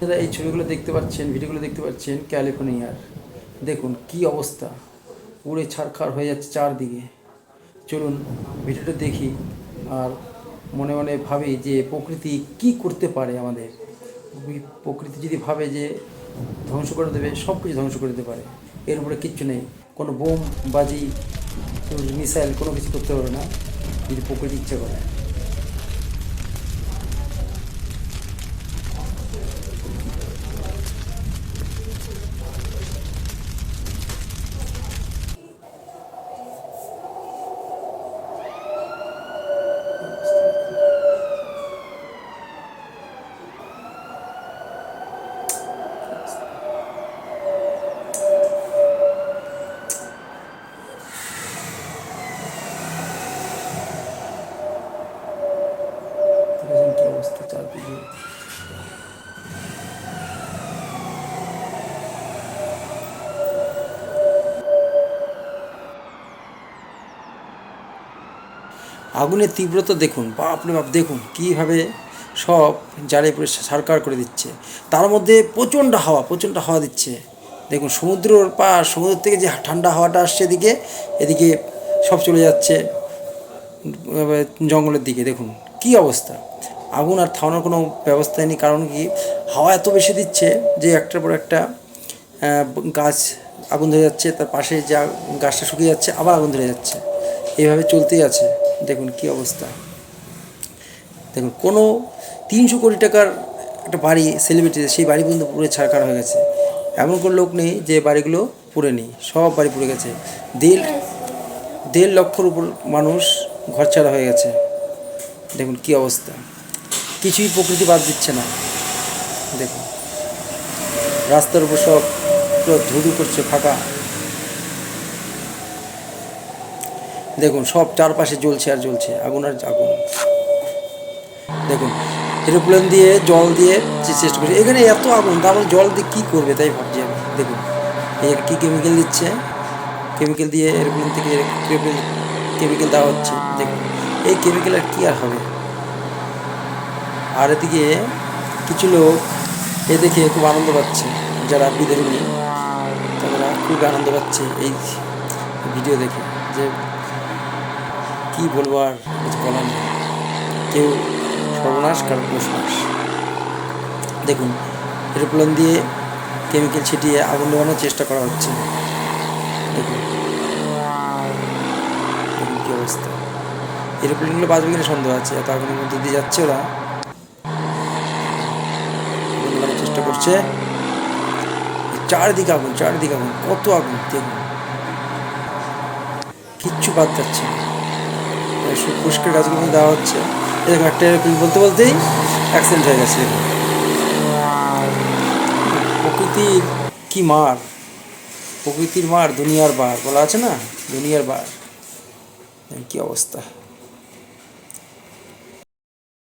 দাদা এই ছবিগুলো দেখতে পাচ্ছেন, ভিডিওগুলো দেখতে পাচ্ছেন, ক্যালিফোর্নিয়ার। দেখুন কি অবস্থা। উড়ে ছারখার হয়ে যাচ্ছে চারদিকে। চলুন ভিডিওটা দেখি আর মনে মনে ভাবি যে প্রকৃতি কি করতে পারে আমাদের। প্রকৃতি যদি ভাবে যে ধ্বংস করে দেবে সব কিছু ধ্বংস করে দিতে পারে। এর উপরে কিচ্ছু নেই। কোনো বোম, বাজি মিসাইল, কোনো কিছু করতে পারবে না। যদি প্রকৃতি ইচ্ছে করে দেখেছেন কি অবস্থা চারদিকে আগুনের তীব্রতা দেখুন বাপরে বাপ, দেখুন কীভাবে সব জ্বালিয়ে পুরো সারকার করে দিচ্ছে। তার মধ্যে প্রচণ্ড হাওয়া প্রচণ্ড হাওয়া দিচ্ছে। দেখুন, সমুদ্রের পা সমুদ্র থেকে যে ঠান্ডা হাওয়াটা আসছে এদিকে এদিকে সব চলে যাচ্ছে জঙ্গলের দিকে। দেখুন কি অবস্থা। আগুন আর থামানোর কোনো ব্যবস্থা নেই, কারণ কি হাওয়া এত বেশি দিচ্ছে যে একটার পর একটা গাছ আগুন ধরে যাচ্ছে, তার পাশে যা গাছটা শুকিয়ে যাচ্ছে, আবার আগুন ধরে যাচ্ছে। এইভাবে চলতেই আছে। দেখুন কি অবস্থা। দেখুন, কোনো তিনশো কোটি টাকার একটা বাড়ি সেলিব্রিটি সেই বাড়ি পর্যন্ত পুরো ছাড়খাড় হয়ে গেছে। এমন কোনো লোক নেই যে বাড়িগুলো পুড়ে নেই, সব বাড়ি পুড়ে গেছে। দেড় দেড় লক্ষর উপর মানুষ ঘরছাড়া হয়ে গেছে। দেখুন কি অবস্থা। কিছুই প্রকৃতি বাদ দিচ্ছে না। দেখুন, রাস্তার উপর সব ধুধু করছে, ফাঁকা। দেখুন, সব চারপাশে জ্বলছে আর জ্বলছে, আগুন আর আগুন। দেখুন এরোপ্লেন দিয়ে, জল দিয়ে চেষ্টা করছে, এখানে এত আগুন, তার জল দিয়ে কী করবে তাই ভাবছি আমি। দেখুন এই কী কেমিক্যাল দিচ্ছে? কেমিক্যাল দিয়ে এরোপ্লেন থেকে কেমিক্যাল দেওয়া হচ্ছে, দেখুন, এই কেমিক্যাল আর কী আর হবে? আর এদিকে কিছু লোক এ দেখে খুব আনন্দ পাচ্ছে, যারা বিধর্মী তারা খুব আনন্দ পাচ্ছে এই ভিডিও দেখে, যে কি বলব আর কিছু বলার নেই। কেউ সর্বনাশ, কারও কুসনাশ দেখুন, এরোপ্লেন দিয়ে কেমিক্যাল ছিটিয়ে আগুন নেওয়ানোর চেষ্টা করা হচ্ছে। দেখুন। কী অবস্থা। এরোপ্লেনগুলো বাঁচবে কিনা সন্দেহ আছে, এত আগুনের মধ্যে দিয়ে যাচ্ছে ওরা। চেষ্টা করছে। চারিদিকে আগুন চারিদিকে আগুন, কত আগুন, দেখুন। কিচ্ছু বাদ যাচ্ছে না। পুষ্কের গাছগুলো দেওয়া হচ্ছে। এরকম একটা বলতে বলতেই অ্যাক্সিডেন্ট হয়ে গেছে। প্রকৃতির কি মার? প্রকৃতির মার, দুনিয়ার বার, বলা আছে না? দুনিয়ার বার। কি অবস্থা?